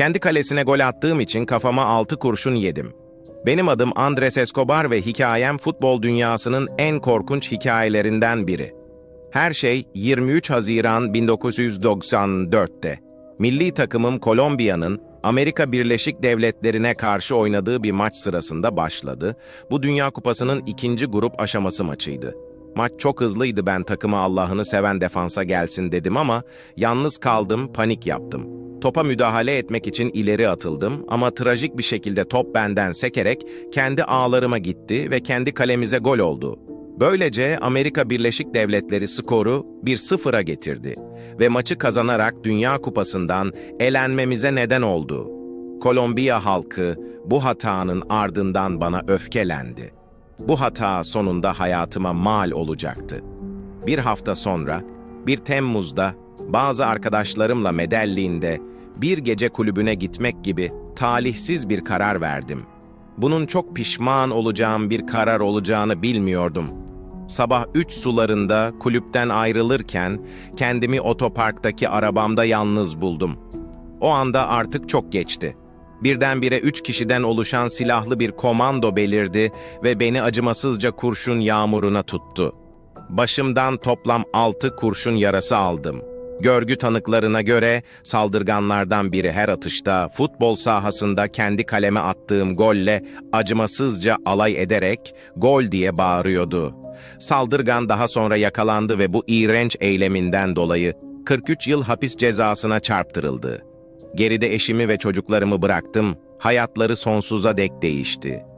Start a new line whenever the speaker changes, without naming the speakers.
Kendi kalesine gol attığım için kafama altı kurşun yedim. Benim adım Andres Escobar ve hikayem futbol dünyasının en korkunç hikayelerinden biri. Her şey 23 Haziran 1994'te. Milli takımım Kolombiya'nın Amerika Birleşik Devletleri'ne karşı oynadığı bir maç sırasında başladı. Bu Dünya Kupası'nın ikinci grup aşaması maçıydı. Maç çok hızlıydı ben takıma Allah'ını seven defansa gelsin dedim ama yalnız kaldım, panik yaptım. Topa müdahale etmek için ileri atıldım ama trajik bir şekilde top benden sekerek kendi ağlarıma gitti ve kendi kalemize gol oldu. Böylece Amerika Birleşik Devletleri skoru 1-0'a getirdi ve maçı kazanarak Dünya Kupası'ndan elenmemize neden oldu. Kolombiya halkı bu hatanın ardından bana öfkelendi. Bu hata sonunda hayatıma mal olacaktı. Bir hafta sonra, 1 Temmuz'da bazı arkadaşlarımla Medellin'de bir gece kulübüne gitmek gibi talihsiz bir karar verdim. Bunun çok pişman olacağım bir karar olacağını bilmiyordum. Sabah üç sularında kulüpten ayrılırken kendimi otoparktaki arabamda yalnız buldum. O anda artık çok geçti. Birdenbire üç kişiden oluşan silahlı bir komando belirdi ve beni acımasızca kurşun yağmuruna tuttu. Başımdan toplam altı kurşun yarası aldım. Görgü tanıklarına göre saldırganlardan biri her atışta futbol sahasında kendi kaleme attığım golle acımasızca alay ederek gol diye bağırıyordu. Saldırgan daha sonra yakalandı ve bu iğrenç eyleminden dolayı 43 yıl hapis cezasına çarptırıldı. Geride eşimi ve çocuklarımı bıraktım, hayatları sonsuza dek değişti.